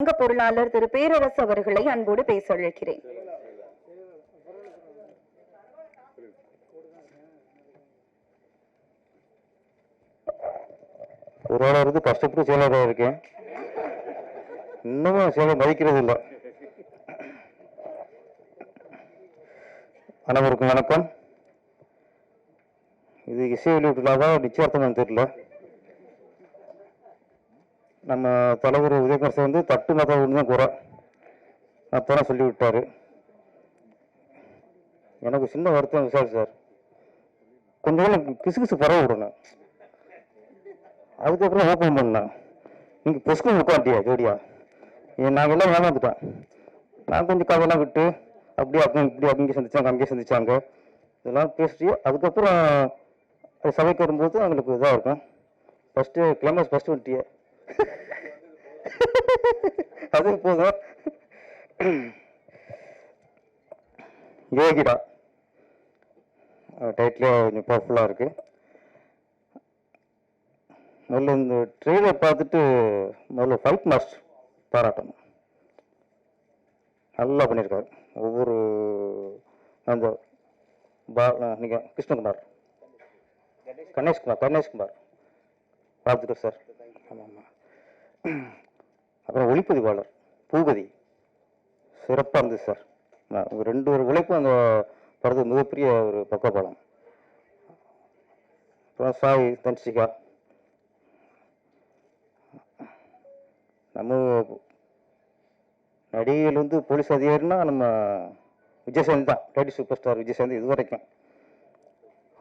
சங்க பொருளாளர் திரு பேரரசு அவர்களை அன்போடு பேச அழைக்கிறேன் ஒரு கஷ்டப்பட்டு செயலாளராக இருக்கேன் இன்னமும் சேவை மதிக்கிறது இல்லை. அனைவருக்கும் வணக்கம். இது இசை வெளியீட்டு விழாவா நிச்சயார்த்தம் தெரியல நம்ம தலைவர் உதயகுமார் சார் வந்து தட்டு மதம் ஒன்று தான் குறை அப்போதான் சொல்லி விட்டாரு எனக்கு சின்ன வருத்தம் விசாரி சார். கொஞ்சம் நாள் கிசு கிசு பரவ விடணும் அதுக்கப்புறம் ஓப்பன் பண்ணேன். நீங்கள் பொசுக்கு உட்காண்டியா ஜோடியா நாங்கள் எல்லாம் ஏமாந்துட்டோம் நான் கொஞ்சம் கதையெல்லாம் விட்டு அப்படியே அப்படி இப்படி அப்படிங்க சந்திச்சாங்க அங்கேயே சந்திச்சாங்க. இதெல்லாம் பேசிட்டு அதுக்கப்புறம் சபைக்கு வரும்போது எங்களுக்கு இதாக இருக்கும். First climax first வந்துட்டியே. அது போதும் யோகிடா டைட்டிலே கொஞ்சம் பவர்ஃபுல்லாக இருக்குது முதல்ல இந்த ட்ரெயிலர் பார்த்துட்டு முதல்ல ஃபைட் மாஸ்டர் பாராட்டணும். நல்லா பண்ணியிருக்காரு. ஒவ்வொரு அந்த பா நீங்கள் கிருஷ்ணகுமார். கணேஷ்குமார் கணேஷ்குமார். பார்த்துக்கோ சார் ஆமாம் ஆமாம் அப்புறம் ஒளிப்பதிவாளர் பூபதி. சிறப்பாக இருந்தது சார். ரெண்டு ஒரு உழைப்பும் அந்த படத்துக்கு மிகப்பெரிய ஒரு பக்கபலம். அப்புறம் சாய் தன்சிகா. நம்ம நடிகைகள் வந்து போலீஸ் அதிகாரினா நம்ம விஜயசாந்தி தான். லேடி சூப்பர் ஸ்டார் விஜயசாந்தி இது வரைக்கும்.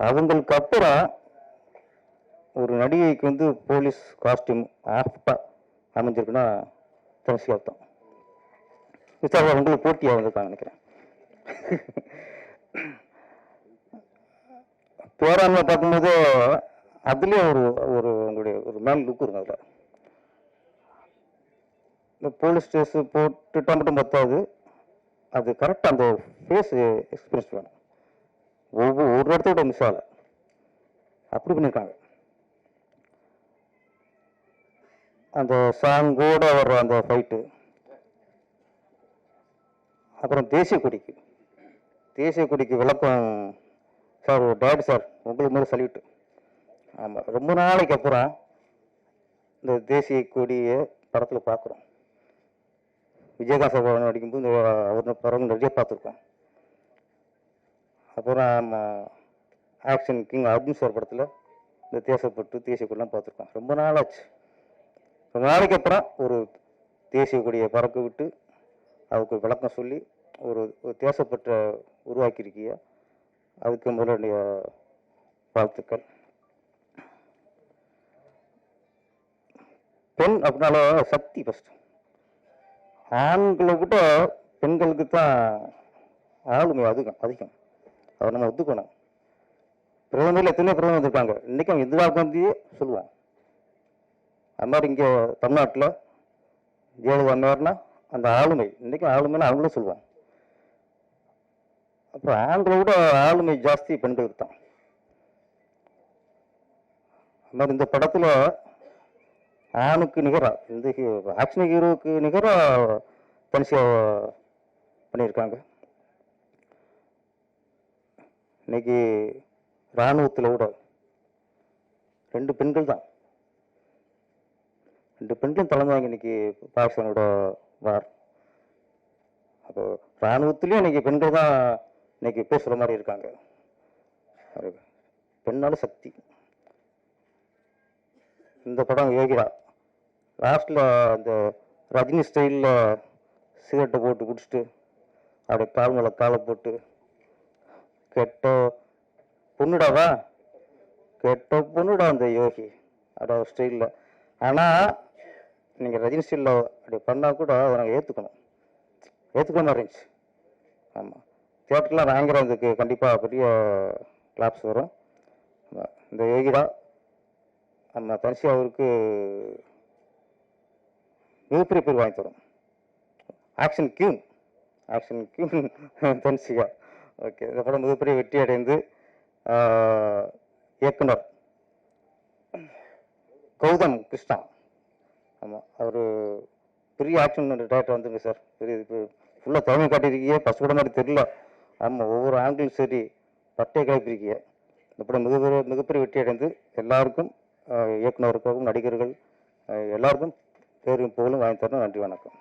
அவங்களுக்கு அப்புறம் ஒரு நடிகைக்கு வந்து போலீஸ் காஸ்டியூம் ஆஃப்டாக அமைஞ்சிருக்குன்னா கடைசி அர்த்தம் விசாரணை உங்களுக்கு போட்டியாக வந்திருக்காங்க நினைக்கிறேன். பேராண்மை பார்க்கும்போது அதுலேயும் ஒரு ஒரு உங்களுடைய ஒரு மேல் லுக் இருக்கும் அதில். இந்த போலீஸ் ஸ்டேஷன் போட்டுட்டா மட்டும் பத்தாது. அது கரெக்டாக அந்த ஃபேஸ் எக்ஸ்பீரியன்ஸ் வேணும். ஒவ்வொரு ஒரு இடத்தோட மிஸ் ஆகலை. அப்படி பண்ணியிருக்காங்க. அந்த சாங் கூட வர்ற அந்த ஃபைட்டு அப்புறம் தேசிய கொடிக்கு தேசிய கொடிக்கு விளக்கம் சார் டேட் சார் உங்களுக்கு மாதிரி சல்யூட் ஆமாம் ரொம்ப நாளைக்கு அப்புறம் இந்த தேசிய கொடியை படத்தில் பார்க்குறோம் விஜயகாந்த் சார் நடிக்கும்போது இந்த அவர் படம் நிறைய பார்த்துருக்கோம். அப்புறம் ஆக்ஷன் கிங் அர்ஜுன் சார் படத்தில் இந்த தேசப்பட்டு தேசிய கொடிலாம் பார்த்துருக்கோம். ரொம்ப நாளாச்சு. ரொம்ப நாளைக்கு அப்புறம் ஒரு தேசிய கொடியை பறக்க விட்டு அதுக்கு ஒரு விளக்கம் சொல்லி ஒரு ஒரு தேசப்பற்ற உருவாக்கியிருக்கிய அதுக்கு முதலுடைய வாழ்த்துக்கள். பெண் அப்படின்னால சக்தி ஃபஸ்ட்டு ஆண்களை விட பெண்களுக்கு தான் ஆளுமை அதிகம் அதிகம். அதை நம்ம ஒத்துக்கணும். பிரதமரில் எத்தனையோ பிரதமர் வந்திருக்காங்க. இன்றைக்கும் இந்திரா வந்து சொல்லுவோம் அது மாதிரி இங்கே தமிழ்நாட்டில் ஜெயலலிதா அம்மையார்னா அந்த ஆளுமை இன்றைக்கும் ஆளுமைன்னு அவங்களும் சொல்லுவாங்க. அப்புறம் ஆண்களை விட ஆளுமை ஜாஸ்தி பெண்களுக்கு தான் அது மாதிரி இந்த படத்தில் ஆணுக்கு நிகராக இந்த ஆக்ஷன் ஹீரோவுக்கு நிகராக தனிசா பண்ணியிருக்காங்க. இன்னைக்கு இராணுவத்தில் கூட ரெண்டு பெண்கள் தான். ரெண்டு பெண்களும் தலைமை இன்னைக்கு பாகிஸ்தானோட வார். அப்போ இராணுவத்திலையும் இன்னைக்கு பெண்கள் தான் இன்னைக்கு பேசுகிற மாதிரி இருக்காங்க. பெண்ணால சக்தி. இந்த படம் யோகிரா லாஸ்ட்டில் அந்த ரஜினி ஸ்டைலில் சிகரெட்டை போட்டு குடிச்சிட்டு அப்படியே கால் மேலே காலை போட்டு கெட்ட பொண்ணுடாவா? கெட்ட பொண்ணுடா அந்த யோகி. அட ஸ்டைலில் ஆனால் நீங்கள் ரஜினி அப்படி பண்ணால் கூட அதை நாங்கள் ஏற்றுக்கணும் ஏற்றுக்கிற மாதிரி இருந்துச்சு ஆமாம் தேட்டர்லாம் வாங்குறதுக்கு கண்டிப்பாக பெரிய கிளாப்ஸ் வரும். இந்த யோகிடா நம்ம தனிசி அவருக்கு மிகப்பெரிய பேர் வாங்கி தரும். Action queen action queen Tanishka. Okay இந்த படம் மிகப்பெரிய வெற்றி அடைந்து இயக்குனர் கௌதம் கிருஷ்ணா. ஆமாம் அவர் பெரிய ஆக்ஷன் டேரக்டர் வந்துங்க சார். பெரிய இப்போ ஃபுல்லாக திறமை காட்டியிருக்கியே பஸ் கூட மாதிரி தெரியல. ஆமாம் ஒவ்வொரு ஆங்கிலும் சரி பட்டை கிளப்பியிருக்கீங்க இந்த படம் மிகப்பெரிய மிகப்பெரிய வெற்றி அடைந்து எல்லாருக்கும் இயக்குநருக்காகவும் நடிகர்கள் எல்லாருக்கும் பேரும் புகழும் வாங்கி தரணும். நன்றி வணக்கம்.